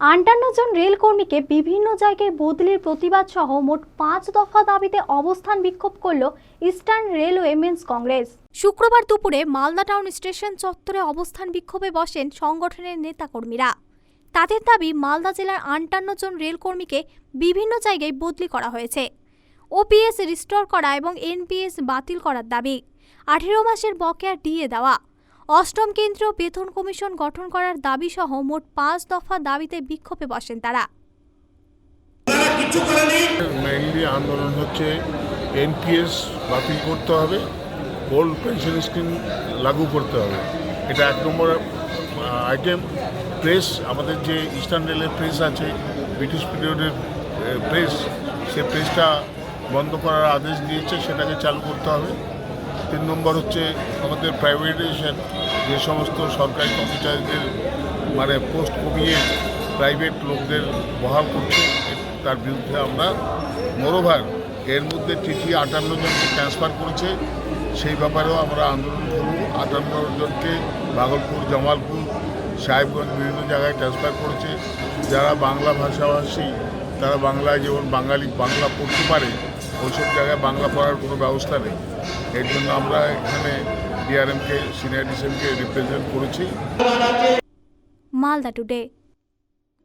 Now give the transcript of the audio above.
আটান্ন জন রেলকর্মীকে বিভিন্ন জায়গায় বদলির প্রতিবাদ সহ মোট পাঁচ দফা দাবিতে অবস্থান বিক্ষোভ করল ইস্টার্ন রেলওয়ে মেন্স কংগ্রেস। শুক্রবার দুপুরে মালদা টাউন স্টেশন চত্বরে অবস্থান বিক্ষোভে বসেন সংগঠনের নেতাকর্মীরা। তাদের দাবি, মালদা জেলার আটান্ন জন রেলকর্মীকে বিভিন্ন জায়গায় বদলি করা হয়েছে। ওপিএস রিস্টোর করা এবং এনপিএস বাতিল করার দাবি। আঠেরো মাসের বকেয়া ডিএ দেওয়া। অষ্টম কেন্দ্রীয় বেতন কমিশন গঠন করার দাবি সহ মোট পাঁচ দফা দাবিতে বিক্ষোভে বসেন তারা। মেইনলি আন্দোলন হচ্ছে এনপিএস বাতিল করতে হবে ওল্ড পেনশন স্কিম লাগু করতে হবে। এটা এক নম্বর আইটেম প্রেস আমাদের যে ইস্টার্ন রেলের প্রেস আছে ব্রিটিশ পিরিয়ডের প্রেস সে প্রেসটা বন্ধ করার আদেশ দিয়েছে সেটাকে চালু করতে হবে। তিন নম্বর হচ্ছে আমাদের প্রাইভেটাইজেশন যে সমস্ত সরকারি কর্মচারীদের মানে পোস্ট কমিয়ে প্রাইভেট লোকদের বহাল করছে, তার বিরুদ্ধে আমরা মোরোভার এর মধ্যে টিটি আটান্ন জনকে ট্রান্সফার করেছে, সেই ব্যাপারেও আমরা আন্দোলন করব। আটান্ন জনকে ভাগলপুর, জামালপুর, সাহেবগঞ্জ বিভিন্ন জায়গায় ট্রান্সফার করেছে। যারা বাংলা ভাষাভাষী, তারা বাংলায় যেমন বাঙালি বাংলা পড়তে পারে ওইসব জায়গায় বাংলা পড়ার কোনো ব্যবস্থা নেই। এর জন্য আমরা এখানে ডিআরএমকে সিনিয়র ডিসিএমকে রিপ্রেজেন্ট করেছি। মালদা টুডে